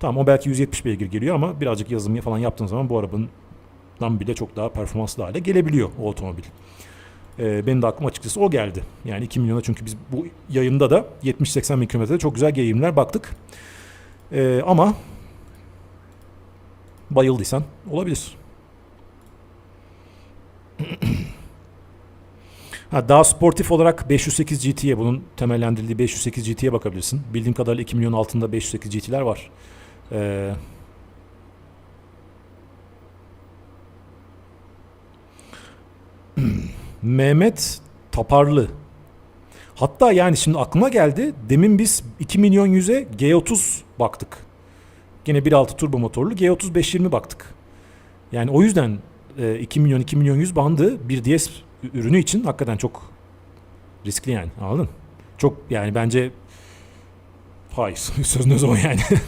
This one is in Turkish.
Tamam o belki 170 beygir geliyor ama birazcık yazılımı falan yaptığın zaman bu arabanın bile çok daha performanslı hale gelebiliyor o otomobil. Ee, benim de aklıma açıkçası o geldi. Yani 2 milyona çünkü biz bu yayında da 70-80 bin kilometrede çok güzel geyimler baktık. Ee, ama bayıldıysan olabilir. Ha, daha sportif olarak 508 GT'ye bunun temellendirildiği 508 GT'ye bakabilirsin. Bildiğim kadarıyla 2 milyon altında 508 GT'ler var. Ee, Mehmet Taparlı. Hatta yani şimdi aklıma geldi. Demin biz 2 milyon 100'e G30 baktık. Gene 1.6 turbo motorlu G30 520 baktık. Yani o yüzden e, 2 milyon 2 milyon 100 bandı bir DS ürünü için hakikaten çok riskli yani anladın? Çok yani bence hayır söz ne zaman yani